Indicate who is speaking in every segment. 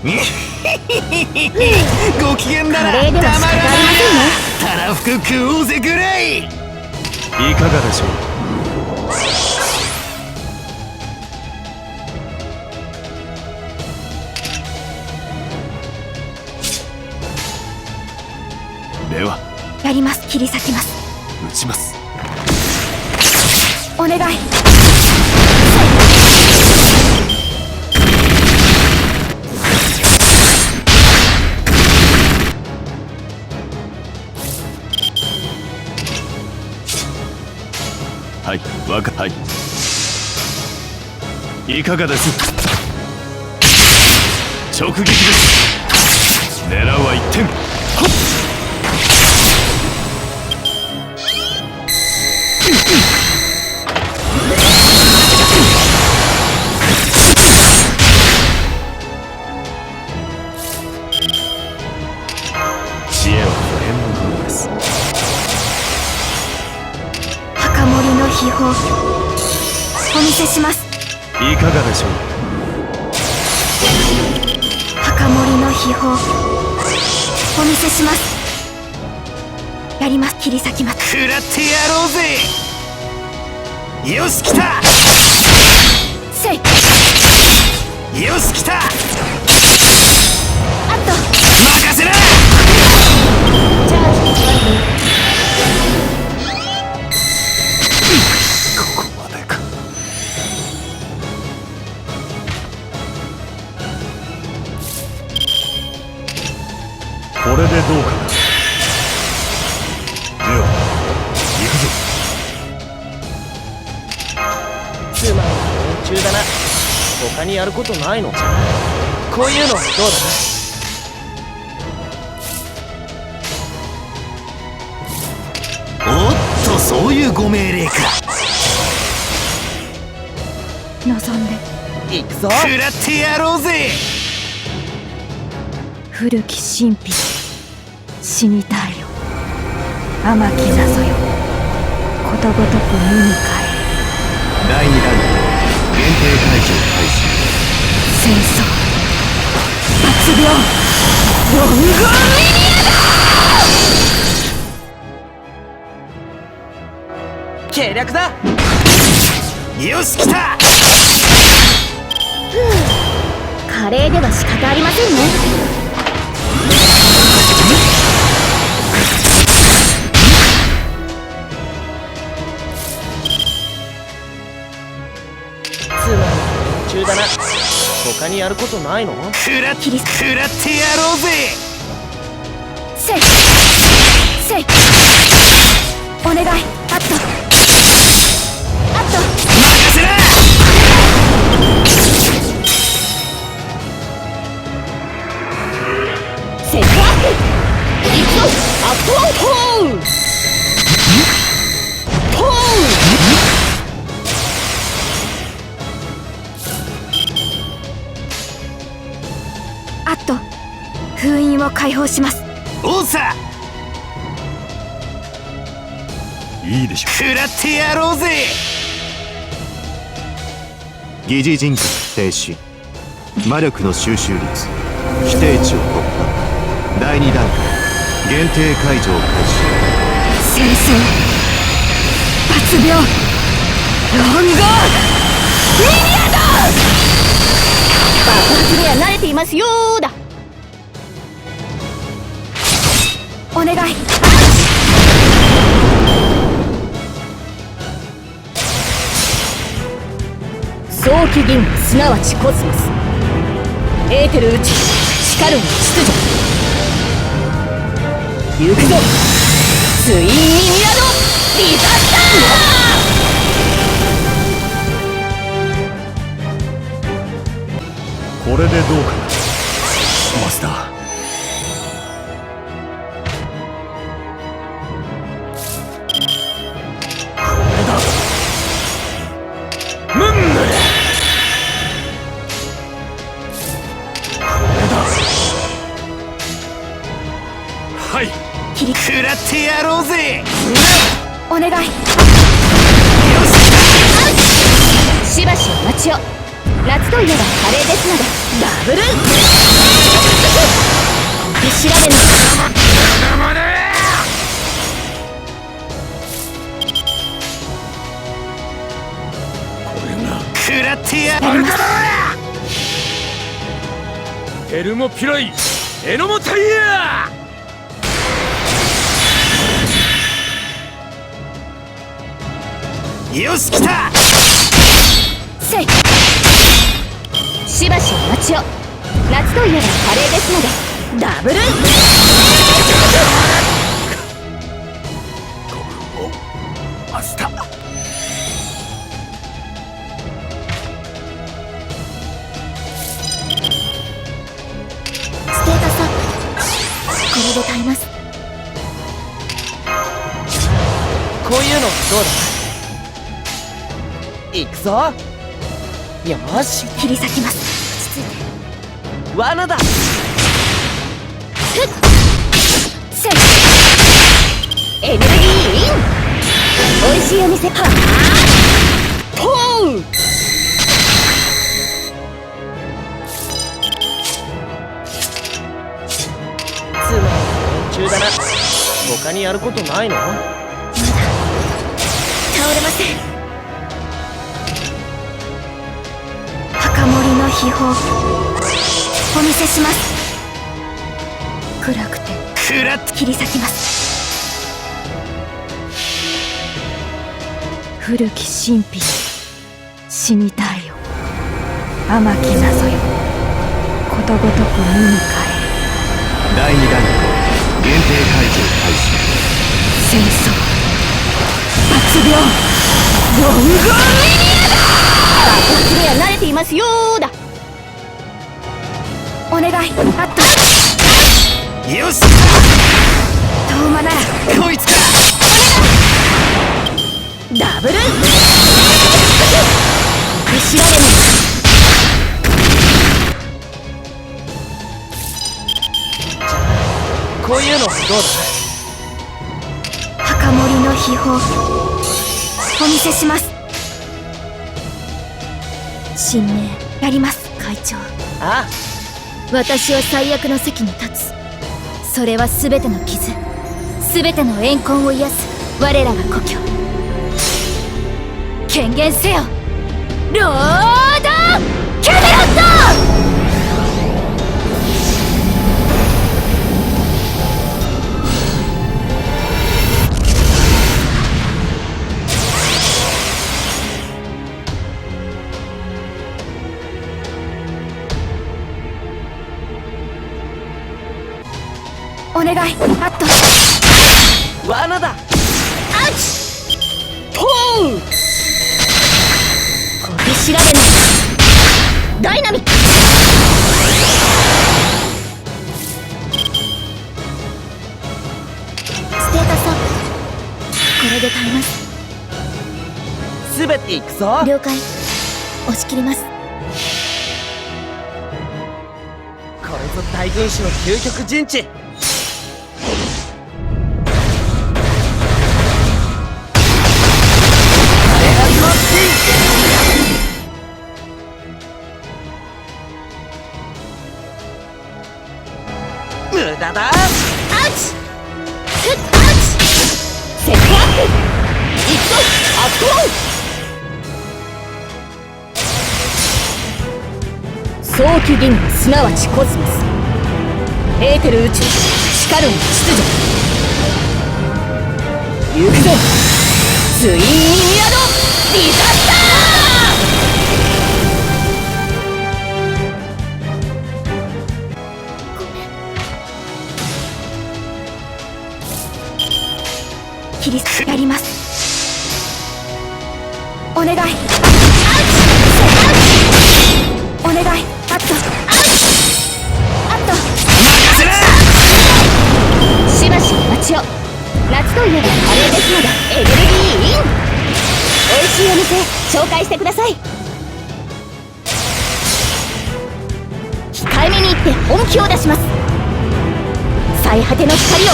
Speaker 1: ご機嫌だな
Speaker 2: カレーでは仕方ありませんね。
Speaker 1: たらふく食おうぜグレイ
Speaker 3: いかがでしょう？では。
Speaker 2: やります。切り裂きます。
Speaker 3: 撃ちます。
Speaker 2: お願い
Speaker 3: はいわかはい。いかがです？直撃です。狙うは1点。は
Speaker 2: っ。秘宝お見せします。
Speaker 3: いかがでしょう？
Speaker 2: 墓守の秘宝。お見せします。やります。切り裂きます。
Speaker 1: 食らってやろうぜ。よし来た。
Speaker 2: せい。
Speaker 1: よし来た
Speaker 4: つまんない連中だな他にやることないの？こういうのはどう
Speaker 1: おっとそういうご命令か。
Speaker 2: 望んで。
Speaker 4: だ行くぞ。
Speaker 1: 食らってやろうぜ。
Speaker 2: 古き神秘。死にたいよ。甘き謎よ。ことごとく見に帰
Speaker 3: 第2弾限定解除開始
Speaker 2: 戦争。発病ロングミニ
Speaker 4: 計略だ。
Speaker 1: よし来た。
Speaker 2: カレーでは仕方ありませんね
Speaker 4: 他にやることないの？
Speaker 1: らってやろうぜ。
Speaker 2: せいせいお願いい
Speaker 3: いでしょ
Speaker 1: 食らってやろうぜ。
Speaker 3: う疑似人格停止。魔力の収集率。規定値を突破。第2段階。限定解除を開始。
Speaker 2: 戦争。発病ロンゴミニアだ爆発には慣れていますよーだ。お願い気銀すなわちコスモス。エーテル宇宙しかるの秩序。行くぞ。ツインミニラドディザスタ
Speaker 3: これでどうかな。マスター。
Speaker 2: 願い。
Speaker 1: よし
Speaker 2: しばしお待ちを。夏といえばカレーですので。ダブル。調べの
Speaker 1: 食らってや
Speaker 2: やります
Speaker 4: エルモピロイ。エノモタイヤ
Speaker 1: よし来た！
Speaker 2: せい。しばしお待ちを。夏といえばカレーですので。ダブル。
Speaker 1: マスター
Speaker 2: ステータスアップ。これで耐えます。
Speaker 4: こういうのどうだ？行くぞ。よし。
Speaker 2: 切り裂きます。落ち着いて
Speaker 4: 罠だ
Speaker 2: せいエネルギーイン。美味しいお店はあとう。
Speaker 4: つまん連中だな。他にやることないの？
Speaker 2: 倒れません秘宝お見せします。暗くて
Speaker 1: 食らっ。て
Speaker 2: 切り裂きます。古き神秘死にたいよ。甘き謎よ。ことごとく見に帰
Speaker 3: 第2弾限定解除開始。
Speaker 2: 戦争。発病ロングミニアだ爆発には慣れていますよーだお願い。あっと。
Speaker 1: よし。
Speaker 2: 遠間なら。
Speaker 1: こいつか。
Speaker 2: ダブル。調べに
Speaker 4: こういうのどう
Speaker 2: 墓守の秘宝。お見せします。新名やります。会長。
Speaker 4: だあ？
Speaker 2: 私は最悪の席に立つ。それは全ての傷。全ての怨恨を癒す。我らが故郷。権限せよ。ロード！キャメロット！願い。あっと。
Speaker 4: 罠だ。
Speaker 2: アウチポーこれ調べのダイナミック。ステータスアップ。これで耐えます。
Speaker 4: 全て行くぞ。
Speaker 2: 了解。押し切ります。
Speaker 4: これぞ大軍師の究極陣地無駄だ
Speaker 2: アウチフッアウチセットアップいくぞアット早期銀河すなわちコスモス。エーテル宇宙しかるに秩序行くぞ!ツインミニアド!ディザスやります。お願い。お願い。あっと。アウチあと。しばしお待ちを。夏といえばカレーですのでエネルギーイン。美味しいお店紹介してください。控えめに言って本気を出します。最果ての光を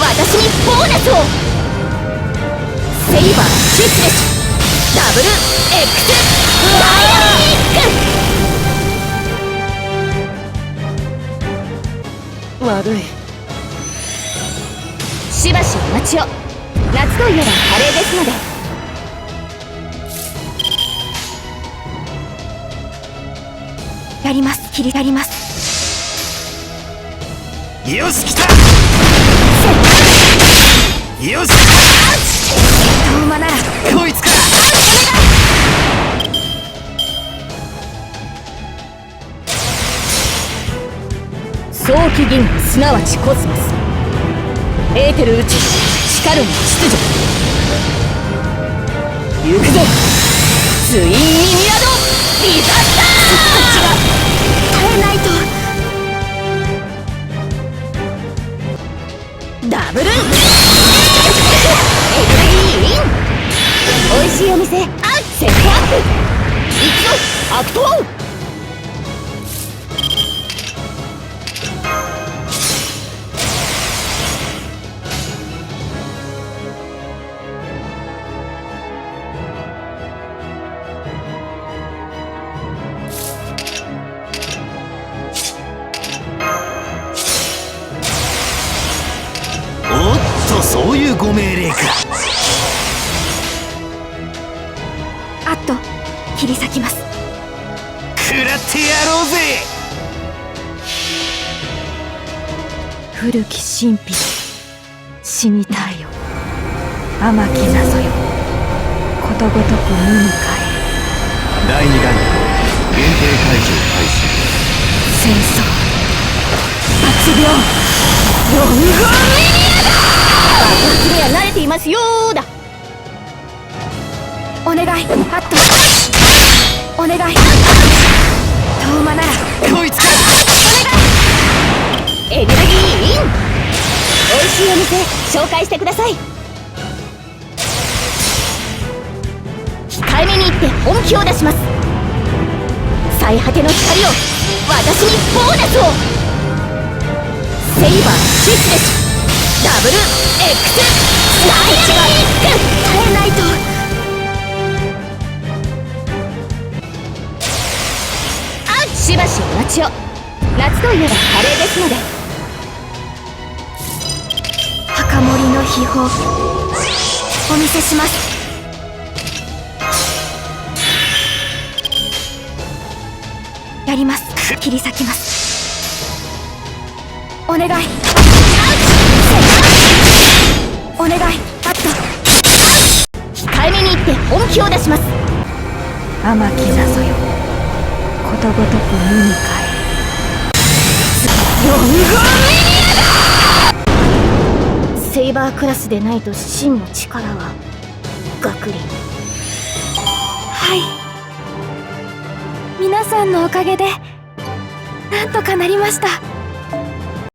Speaker 2: 私にボーナスを。セイバーシスレシダブル。X ダイナミック
Speaker 4: 悪い。
Speaker 2: しばしお待ちを夏といえばカレーで。す。のでやります。切りやります。
Speaker 1: よし来た。よし。
Speaker 2: 早期銀すなわちコスモス。エーテル宇宙光るの秩序行くぞ。ツインミミラドディザスター耐えないとダブルエネルギーイン美味しいお店あセットアップいくぞアク
Speaker 1: ご命令か。
Speaker 2: あっと切り裂きます。
Speaker 1: 食らってやろうぜ。
Speaker 2: 古き神秘死にたいよ。甘き謎よ。ことごとく無に
Speaker 3: 第2弾限定解除開始。
Speaker 2: 戦争。発病ロングミニアだ爆発には慣れていますよーだ。お願い。あっとお願い。遠間なら
Speaker 1: こいつか
Speaker 2: エネルギーイン。美味しいお店紹介してください。控えめに言って本気を出します。最果ての光を私にボーナスを。セイバーシスレシダブル X ダイナミック耐えないとしばしお待ちを夏といえばカレーですので墓守の秘宝お見せします。やります。切り裂きます。お願い。お願い。あっと。控えめに言って本気を出します。甘き謎よ。ことごとく無に帰る。ロングミニアだ。セイバークラスでないと真の力はガクリはい。皆さんのおかげでなんとかなりました